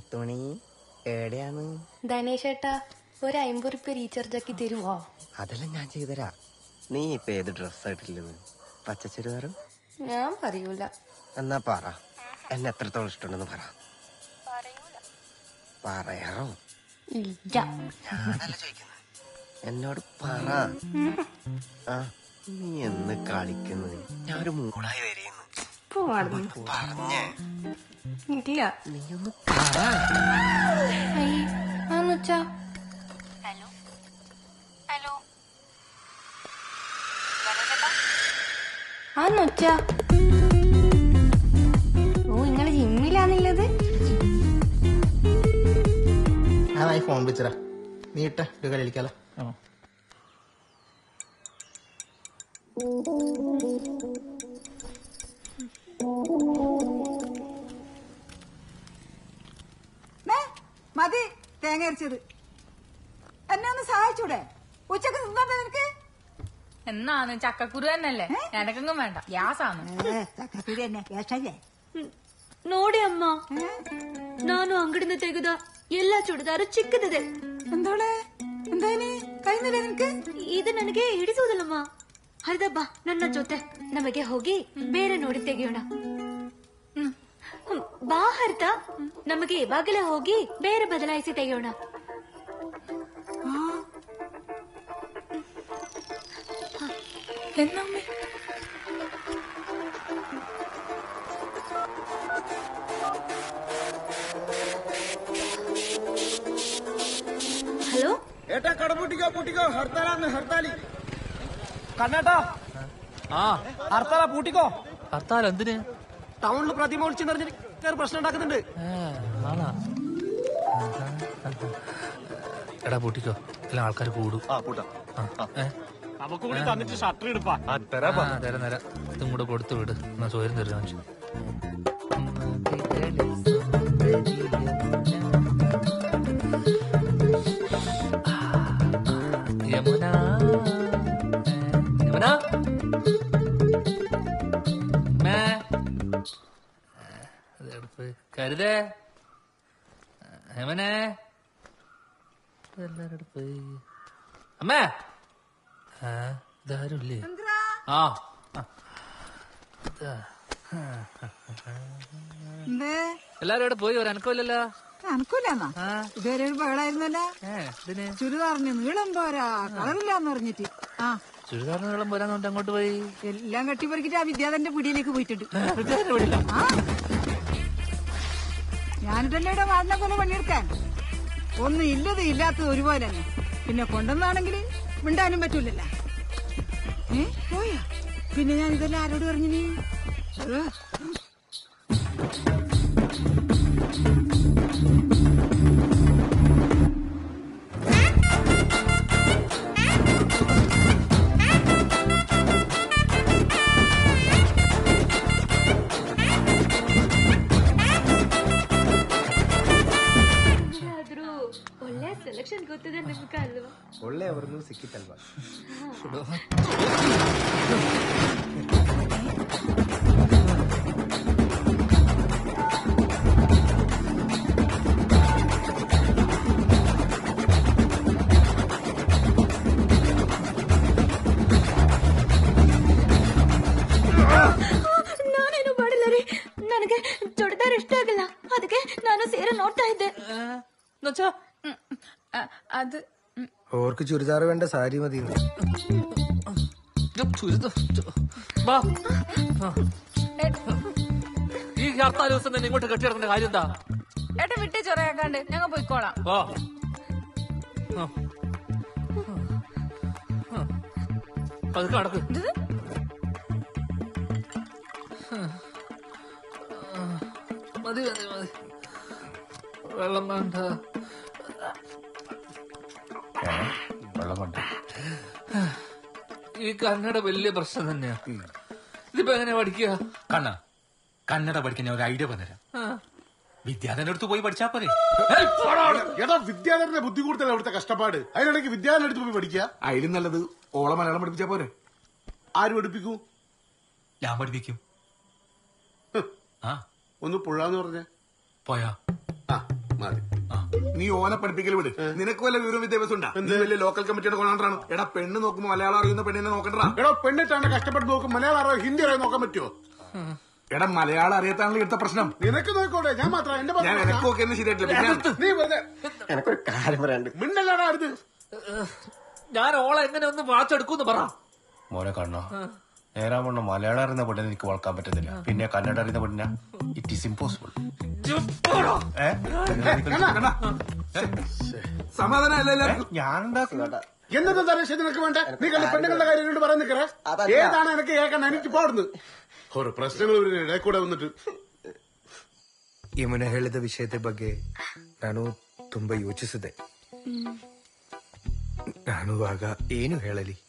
മുത്തുമണി എവിടെയാണ്? ധനേഷേട്ടാ ഒരു അമ്പത് റുപ്യ റീചാർജ് ആക്കി തരുവോ? അതെല്ലാം ഞാൻ ചെയ്തരാ നീ ഇപ്പൊ ഏത് ഡ്രസ് ഇട്ടില്ലത് പച്ച ചുരിദാറും? ഞാൻ പറയൂല. എന്നാ പറ. എന്നെ എത്രത്തോളം ഇഷ്ടമുണ്ടെന്ന് പറ. പറയാറോ ഇല്ല. ഞാനല്ല ചോദിക്കുന്നത് എന്നോട് പറ. ആ നീ എന്ന് കളിക്കുന്നത് ഞാൻ ഒരു മൂളായി പോവാടുന്നു പറഞ്ഞേ. ഇല്ല. നീ ഒന്ന് ആന്നുവച്ചാ ഹലോ. ഹലോ. ആന്നുവച്ചാ ഓ നിങ്ങൾ ജിമ്മിലാന്നുള്ളത് അതായി ഫോൺ വിളിച്ചടാ നീ ഇട്ട ഇത് കളിക്കാലോ. തേങ്ങ അരച്ചത് എന്നെ ഒന്ന് സഹായിച്ചൂടെ ഉച്ചക്ക് തിന്നോട്ടെ നിനക്ക് എന്നാന്ന് ചക്കക്കുരു തന്നെയല്ലേ എനക്കെങ്ങും വേണ്ട ഗ്യാസാണ് ചക്കക്കുരി തന്നെ വേഷല്ലേ ನೋಡಿ ಅಮ್ಮ ನಾನು ಅಂಗಡಿಯಿಂದ ತೆಗೆದ ಎಲ್ಲಾ ಚೂಡಿದಾರು ಚಿಕ್ಕದಿದೆ എന്തോളെ എന്തായാലും കഴിയുന്നില്ല നിനക്ക് ಇದು ನನಗೆ ಹಿಡಿಸುವುದಿಲ್ಲಮ್ಮ ಹರಿದ ಬಾ ನನ್ನ ಜೊತೆ ನಮಗೆ ಹೋಗಿ ಬೇರೆ ನೋಡಿ ತೆಗೆಯೋಣ ಹ್ಮ್. ಹ್ಮ್. ಬಾ ಹರಿತ ನಮಗೆ ಇವಾಗಲೇ ಹೋಗಿ ಬೇರೆ ಬದಲಾಯಿಸಿ ತೆಗೆಯೋಣ എന്നമ്മേ ഹലോ ഏട്ടാ കട പൂട്ടിക്കോ. പൂട്ടിക്കോ ഹർത്താലാന്ന് ഹർത്താലി. കണ്ണേട്ടാ. ആ. ഹർത്താല പൂട്ടിക്കോ. ഹർത്താൽ എന്തിന്? ടൗണിൽ പ്രതിമ ഒളിച്ചു നിറഞ്ഞിട്ട് പ്രശ്നം ഉണ്ടാക്കുന്നുണ്ട്. എടാ പൂട്ടിക്കോ. എല്ലാം ആൾക്കാർ കൂടും. ആ പൂട്ടാ? നമുക്ക് കൂടി തന്നിട്ട് ഷട്ടർ എടുപ്പാ ആ, തരാം തരാം ഇതും കൂടെ കൊടുത്തു വിട്. എന്നാ സ്വയം തരുന്ന യമുന. യമുന. കരുതേ. യമനെ. എല്ലാരും എടുപ്പ്. അമ്മേ. ആ. ഇതാരുമില്ലേ ആ എല്ലാരും ഇവിടെ പോയി? ഒരു അനക്കമില്ലല്ലോ. അനക്കൂലെന്നാ? ഇതുവരെ ഒരു ഇതിന്? ചുരിദാറിന് നീളം പോരാ. കളറില്ലാന്ന് പറഞ്ഞിട്ട്. ആ. ചുരിദാറിന് നീളം പോരാന്നുകൊണ്ട് അങ്ങോട്ട് പോയി? എല്ലാം കെട്ടിപ്പറിക്കിട്ട് ആ വിദ്യാധന്റെ പിടിയിലേക്ക് പോയിട്ടുണ്ട്. ഞാനിട്ടല്ലേ ഇവിടെ വാടിനെ പോലെ പണിയെടുക്കാൻ? ഒന്നും ഇല്ലത് ഇല്ലാത്തത് ഒരുപോലെ തന്നെ. പിന്നെ കൊണ്ടുവന്നാണെങ്കിൽ മിണ്ടാനും പറ്റൂലല്ല? ഏ? പോയാ? പിന്നെ ഞാൻ ഇതെല്ലാം ആരോട് പറഞ്ഞു നീ? ഓർക്ക് ചുരിദാർ വേണ്ട സാരി മതി. ഇത് ചുരിദാർ ചു- വാ. ആ. ഈ ഹർത്താൽ ദിവസം തന്നെ ഇങ്ങോട്ട് കെട്ടിയിടക്കേണ്ട കാര്യം എന്താ? ഏട്ടാ വിട്ട് ചൊറയാക്കാണ്ട്. ഞങ്ങൾ പോയിക്കോളാം. വാ. ആ. ആ. പതുക്കെ നടക്ക്. മതി മതി മതി. വെള്ളം വേണ്ട. ഈ കന്നഡ വലിയ പ്രശ്നം തന്നെയാ. ഇതിപ്പോ എങ്ങനെ പഠിക്കുക? കണ്ണ കന്നഡ പഠിക്കാൻ ഞാൻ ഒരു ഐഡിയ പറഞ്ഞുതരാം വിദ്യാധരന്റെ അടുത്ത് പോയി പഠിച്ചാ പോരെ. എടാ വിദ്യാധരന്റെ ബുദ്ധി കൂടുതൽ അവിടുത്തെ കഷ്ടപ്പാട്. അതിനിടയ്ക്ക് വിദ്യാധരന്റെ അടുത്ത് പോയി പഠിക്കുക. അതിലും നല്ലത് ഓള മലയാളം പഠിപ്പിച്ചാ പോരെ. ആര് പഠിപ്പിക്കൂ? ഞാൻ പഠിപ്പിക്കും. ഒന്ന് ആ. ഒന്ന് പുഴാന്ന് പറഞ്ഞേ. പോയാ. മതി നീ ഓനെ പഠിപ്പിക്കൽ വിട്. നിനക്ക് വല്ല വിവരം വിദ്യാഭ്യാസം ഉണ്ടാ നീ വലിയ ലോക്കൽ കമ്മിറ്റിയുടെ കൊണ്ടാണ് എടാ പെണ്ണ് നോക്കുമ്പോ മലയാളം അറിയുന്ന പെണ്ണിനെ നോക്കണ്ടാ എടാ പെണ്ണിട്ടാണ് കഷ്ടപ്പെട്ട് നോക്കും മലയാളം അറിയോ ഹിന്ദി അറിയോ നോക്കാൻ പറ്റുമോ എടാ മലയാളം അറിയാത്താണല്ലോ ഇവിടുത്തെ പ്രശ്നം. നിനക്ക് നോക്കോട്ടെ ഞാൻ മാത്രം എന്റെ ഞാൻ എനക്ക് നോക്കിയെന്ന് ശരിയായിട്ടില്ല. നീ വെറുതെ എനക്കൊരു കാര്യം പറയാണ്ട് മിണ്ടല്ലാടാ അടുത്ത് ഞാൻ ഓളെ എങ്ങനെ ഒന്ന് വാച്ചെടുക്കൂന്ന് പറ. മോനെ കണ്ണോ? നേരാവണ്ണം മലയാളം അറിയുന്ന പെണ്ണിനെ എനിക്ക് വളക്കാൻ പറ്റുന്നില്ല പിന്നെ കന്നഡ അറിയുന്ന പെണ്ണിന ഇറ്റ് ഈസ് ഇമ്പോസിബിൾ സമാധാനം അല്ല എല്ലാവർക്കും ഞാൻ ഉണ്ടാക്കുന്നതാ എന്നത്തെ തരശ്ശി നിനക്ക് വേണ്ട നീ കണ്ട പെണ്ണുങ്ങളുടെ കാര്യം കൊണ്ട് പറയാൻ നിൽക്കറ അതല്ല. ഏതാണ് എനിക്ക് കേൾക്കാൻ എനിക്ക് പോടുന്നു ഓരോ പ്രശ്നങ്ങൾ ഇടയിൽ കൂടെ വന്നിട്ട് ಯಮುನ ಹೇಳಿದ ವಿಷಯದ ಬಗ್ಗೆ ನಾನು ತುಂಬಾ ಯೋಚಿಸಿದೆ ನಾನು ಆಗ ಏನು ಹೇಳಲಿ ಹೆಣ್ಣು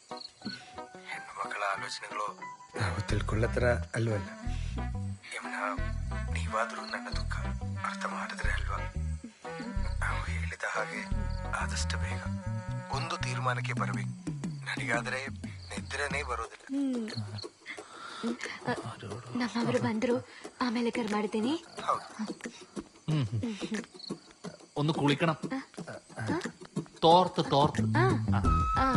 ಮಕ್ಕಳ ಆಲೋಚನೆಗಳು ನಾವು ತಿಳ್ಕೊಳ್ಳತ್ರ ಅಲ್ವಲ್ಲ ಯಮುನ ನೀವಾದ್ರೂ ನನ್ನ ದುಃಖ ಅರ್ಥ ಮಾಡಿದ್ರೆ ಅಲ್ವಾ ನಾವು ಹೇಳಿದ ಹಾಗೆ ಆದಷ್ಟು ಬೇಗ ಒಂದು ತೀರ್ಮಾನಕ್ಕೆ ಬರಬೇಕು ನನಗಾದ್ರೆ ನಿದ್ರೆನೇ ಬರೋದಿಲ್ಲ ನಮ್ಮವರು ಬಂದ್ರು ಆಮೇಲೆ ಕರ್ ಮಾಡ್ತೀನಿ ഒന്ന് കുളിക്കണം തോർത്ത് തോർത്ത് ಆ, ಆ,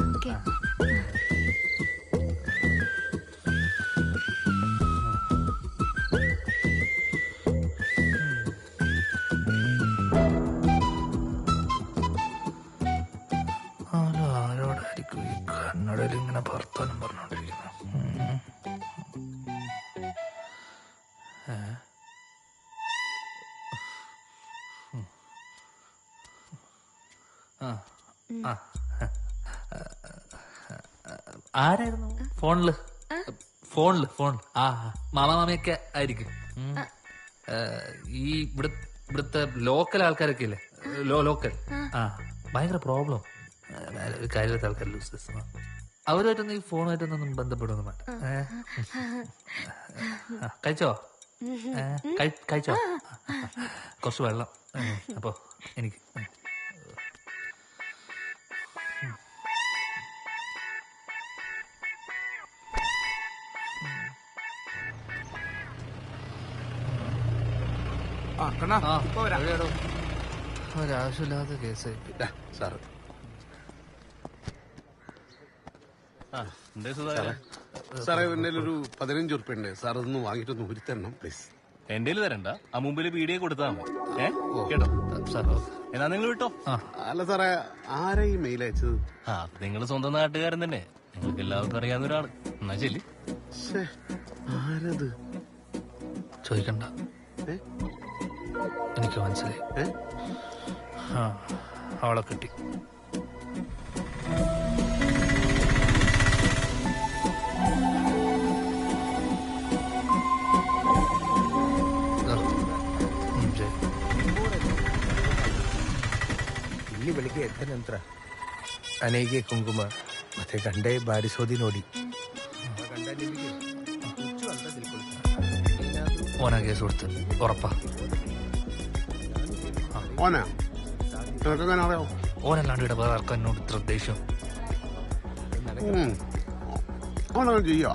കന്നഡയിൽ ഇങ്ങനെ ഭർത്താനം പറഞ്ഞോണ്ടിരിക്കുന്നു. ആരായിരുന്നു? ഫോണിൽ. ഫോണിൽ ഫോൺ ആ മാമ മാമയൊക്കെ ആയിരിക്കും. ഈ ഇവിടെ ഇവിടുത്തെ ലോക്കൽ ആൾക്കാരൊക്കെ ഇല്ലേ? ലോ ലോക്കൽ ആ. ഭയങ്കര പ്രോബ്ലം കാര്യത്തെ ആൾക്കാർ ലൂസസ് അവരുമായിട്ടൊന്നും ഈ ഫോണുമായിട്ടൊന്നും ബന്ധപ്പെടുന്നു വേണ്ട. കഴിച്ചോ? ഏ, കഴിച്ചോ? കുറച്ച് വെള്ളം. അപ്പോ എനിക്ക്? ഒരാവശ്യമില്ലാത്ത കേസായി. സാറ്. സാറേ എന്റെ ഒരു പതിനഞ്ച് ഉറുപ്പ ഉണ്ട് സാർ അതൊന്ന് വാങ്ങിയിട്ടൊന്ന് ഊരി തരണം പ്ലീസ്. എന്റെ തരണ്ട. ആ മുമ്പിൽ പീടിയെ കൊടുത്താൽ മതി. ഏ? കേട്ടോ? എന്നാ നിങ്ങൾ വിട്ടോ? അല്ല സാറേ ആരാ ഈ മെയിൽ അയച്ചത്? ആ നിങ്ങൾ സ്വന്തം നാട്ടുകാരൻ തന്നെ. നിങ്ങൾക്ക് എല്ലാവർക്കും അറിയാവുന്ന ഒരാൾ. എന്നാ ചെല്ലി ശ്ശേ, ആരത്? ചോദിക്കണ്ട. എനിക്ക് മനസ്സിലായി. അവളെ കിട്ടി. ಎದ್ದ ನಂತರ ಅನೆಗೆ ಕುಂಕುಮ ಮತ್ತೆ ಗಂಡೆ ಬಾರಿಸೋದಿ ನೋಡಿ ಗಂಡ ನಿಮಗೆ ಹುಚ್ಚು ಅಂತ ತಿಳ್ಕೊಳ್ತಾನೆ ഓനാ കേസ് കൊടുത്ത് ഉറപ്പാ ഓനാ നിനക്കെങ്ങനെ അറിയാം ഓനല്ലാണ്ട് ഇവിടെ വേറെ ആർക്കും എന്നോട് ഇത്ര ദേഷ്യം ഉം. ഓനങ്ങനെ ചെയ്യാ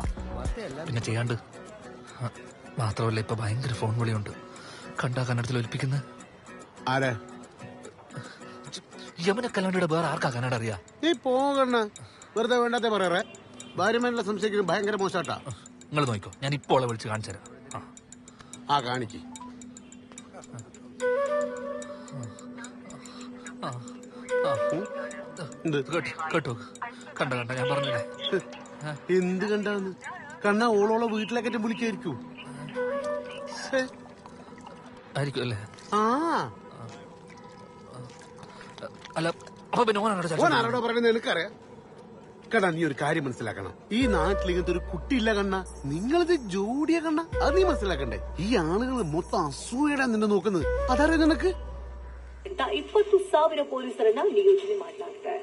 പിന്നെ ചെയ്യാണ്ട് ആ, മാത്രമല്ല ഇപ്പൊ ഭയങ്കര ഫോൺ വിളിയുണ്ട് കണ്ടാ കന്നഡത്തിൽ ഒലിപ്പിക്കുന്നത് ആരെ യമുന കല്ലാണ്ടിയുടെ വേറെ ആർക്കാ കന്നഡ അറിയാ? നീ പോകണ വെറുതെ വേണ്ടാത്ത പറയാറേ. ഭാര്യമാരുടെ സംശയിക്കുന്നത് ഭയങ്കര മോശാട്ടാ. നിങ്ങൾ നോക്കോ ഞാൻ ഇപ്പോൾ അവളെ വിളിച്ച് കാണിച്ചു തരാം. ആ. കാണിക്ക്. കേട്ടോ കേട്ടോ. കണ്ട കണ്ട ഞാൻ പറഞ്ഞില്ലേ? എന്ത് കണ്ടാന്ന്? കണ്ണ ഓളോളെ വീട്ടിലേക്കറ്റം വിളിക്കായിരിക്കും. ആയിരിക്കും അല്ലേ? ആ. അപ്പൊ പിന്നെ ഓനാണോ ഓൻ ആരോടോ പറയുന്നത് എനിക്കറിയാം കണ്ണ നീ ഒരു കാര്യം മനസ്സിലാക്കണം ഈ നാട്ടിൽ ഇങ്ങനത്തെ ഒരു കുട്ടിയില്ല കണ്ണ നിങ്ങളിത് ജോഡിയ കണ്ണ അത് നീ മനസ്സിലാക്കണ്ടേ ഈ ആളുകൾ മൊത്തം അസൂയടാ നിന്നെ നോക്കുന്നത് അതറിയാം നിനക്ക് ಇಪ್ಪತ್ತು ಸಾವಿರ ಪೊಲೀಸರನ್ನ ನಿಯೋಜನೆ ಮಾಡಲಾಗಿದೆ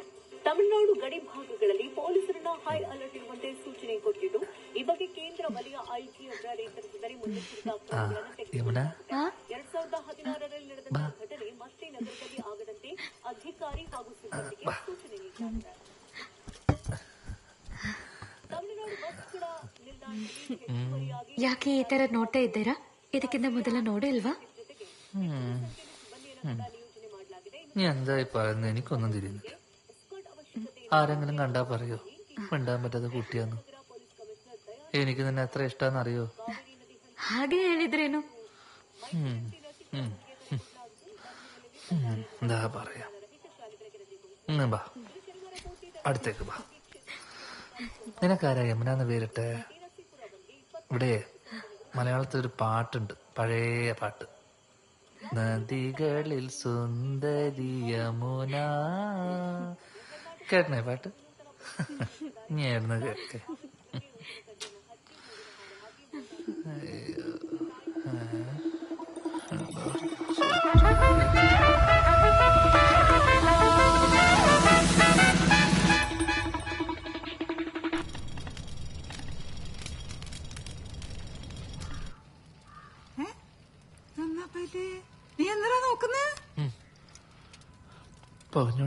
ತಮಿಳುನಾಡು ಗಡಿ ಭಾಗಗಳಲ್ಲಿ ಪೊಲೀಸರನ್ನ ಹೈ ಅಲರ್ಟ್ ಇರುವಂತೆ ಸೂಚನೆ ಕೊಟ್ಟಿದ್ದು ಈ ಬಗ್ಗೆ ಕೇಂದ್ರ ವಲಯ ಐಜಿ ಅವರ ನೇತೃತ್ವದಲ್ಲಿ ಮುನ್ನೆಚ್ಚರಿಕಾ ಕ್ರಮಗಳನ್ನು യമുന ತೆಗೆದುಕೊಳ್ಳಲಾಗಿದೆ ಎರಡ್ ಸಾವಿರದ ಹದಿನಾರರಲ್ಲಿ ನಡೆದಂತಹ ಘಟನೆ ಮತ್ತೆ ನಗರದಲ್ಲಿ ಆಗದಂತೆ ಅಧಿಕಾರಿ ಹಾಗೂ ಸಿಬ್ಬಂದಿಗೆ ಸೂಚನೆ ನೀಡಲಾಗಿದೆ ತಮಿಳುನಾಡು ಬಸ್ ಕೂಡ ನಿಲ್ದಾಣದಲ್ಲಿ ಹೆಚ್ಚುವರಿಯಾಗಿ ಯಾಕೆ ಈ ತರ ನೋಡ್ತಾ ಇದ್ದೀರಾ ಇದಕ್ಕಿಂತ ಮೊದಲ ನೋಡೇ ಇಲ್ವಾ ಸಿಬ್ಬಂದಿಯನ್ನು ಕೂಡ ನಿಯೋಜನೆ നീ എന്തായി പറയുന്നത് എനിക്കൊന്നും തിരിയുന്നില്ല ആരെങ്കിലും കണ്ടാ പറയോ മിണ്ടാൻ പറ്റാത്ത കുട്ടിയാന്ന് എനിക്ക് നിന്നെ എത്ര ഇഷ്ടാന്ന് അറിയോ ಹಾಗೆ ಹೇಳಿದ್ರೇನು ഉം, ഉം, ഉം. എന്താ പറയാ? ബാ അടുത്തേക്ക് ബാ നിനക്കാരാ യമുന എന്ന് പേരിട്ടെ? ഇവിടെ മലയാളത്തിൽ ഒരു പാട്ടുണ്ട്. പഴയ പാട്ട്. നദികളിൽ സുന്ദരി യമുന. കേട്ടണേ പാട്ട്? എവിടുന്ന് കേട്ടെ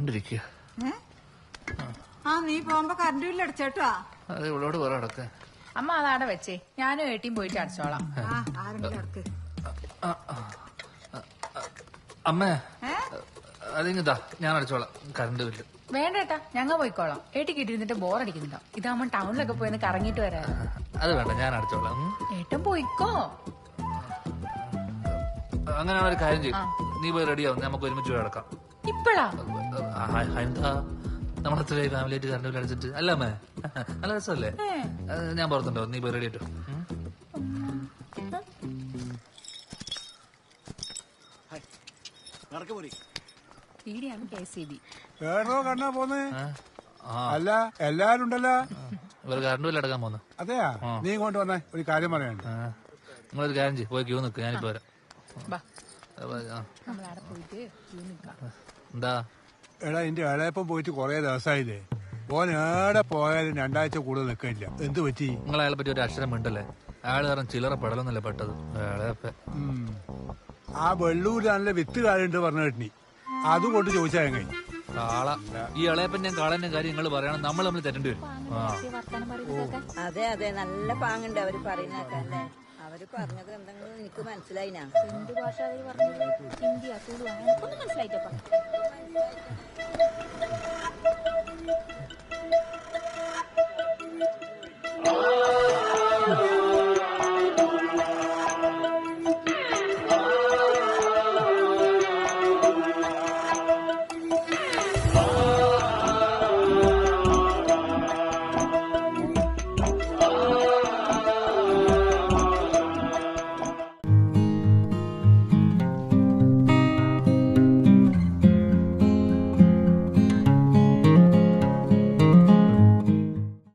പറഞ്ഞോണ്ടിരിക്കുക ആ നീ പോകുമ്പോ കറണ്ട് ബില്ല് അടിച്ചേട്ടാ. അത് ഇവളോട് വേറെ അടക്ക. അമ്മ അതാടെ വെച്ചേ. ഞാനും ഏട്ടിയും പോയിട്ട് അടിച്ചോളാം. അമ്മ ആരെങ്കിലും അടക്ക്. അമ്മേ അതിങ്ങതാ ഞാൻ അടിച്ചോളാം. കറണ്ട് ബില്ല് വേണ്ട ഏട്ടാ ഞങ്ങൾ പോയിക്കോളാം. ഏട്ടിക്ക് ഇട്ടിരുന്നിട്ട് ബോറടിക്കുന്നുണ്ടോ? ഇതാവുമ്പോ ടൗണിലൊക്കെ പോയി കറങ്ങിട്ട് വരാ വരാം അത് വേണ്ട ഞാൻ അടിച്ചോളാം. ഏട്ടൻ പോയിക്കോ. അങ്ങനെ ഒരു കാര്യം ചെയ്യും. നീ പോയി റെഡിയാവും നമുക്ക് ഒരുമിച്ച് പോയി അടക്കാം. ഇപ്പഴാ? എന്താ? നമ്മളത്ര ഫാമിലി ആയിട്ട് കറണ്ട് അടിച്ചിട്ട്. അല്ല അമ്മേ. നല്ല രസമല്ലേ? ഞാൻ പുറത്തുണ്ടോ. നീ പോയി റെഡി ആയിട്ടോ? കണ്ണാ പോന്ന്? അല്ല എല്ലാരും ഉണ്ടല്ലോ. ഇവർ കറണ്ട് ബില്ല് അടക്കാൻ പോന്നു. അതെയാ? നീ കൊണ്ട് വന്നേ. ഒരു കാര്യം പറയാനുണ്ട്. നിങ്ങളൊരു കാര്യം ചെയ്യും. പോയി ക്യൂ നിൽക്ക് ഞാനിപ്പോ വരാം. എന്താ? എടാ എന്റെ ഇളയപ്പം പോയിട്ട് കൊറേ ദിവസമായില്ലേ? ഓൻ ഏടെ പോയാലും രണ്ടാഴ്ച കൂടുതൽ നിൽക്കില്ല. എന്ത് പറ്റി? നിങ്ങൾ അയാളെ പറ്റി ഒരു അക്ഷരം ഉണ്ടല്ലേ അയാൾ കാരണം ചില്ലറ പെടലൊന്നല്ലേ പെട്ടത്. അയാളെ ഉം. ആ വെള്ളൂരാണല്ലേ വിത്ത് കാലുണ്ട് പറഞ്ഞു കേട്ടി അതുകൊണ്ട് ചോദിച്ചാ എങ്ങനെ കാള. ഈ ഇളയപ്പൻ ഇളയപ്പന്റെയും കാളന്റെ കാര്യം നിങ്ങൾ പറയണം. നമ്മൾ നമ്മൾ തെറ്റേണ്ടി വരും. ആ. അതെ അതെ. നല്ല പാങ്ങുണ്ട് അവർ പറയുന്നത് അല്ലേ? അവർ പറഞ്ഞത് എന്തെങ്കിലും എനിക്ക് മനസ്സിലായിനാ. എന്ത് ഭാഷ അവർ പറഞ്ഞത്? ഹിന്ദി അസൂളു എനിക്കൊന്നും മനസ്സിലായിട്ടപ്പാ Oh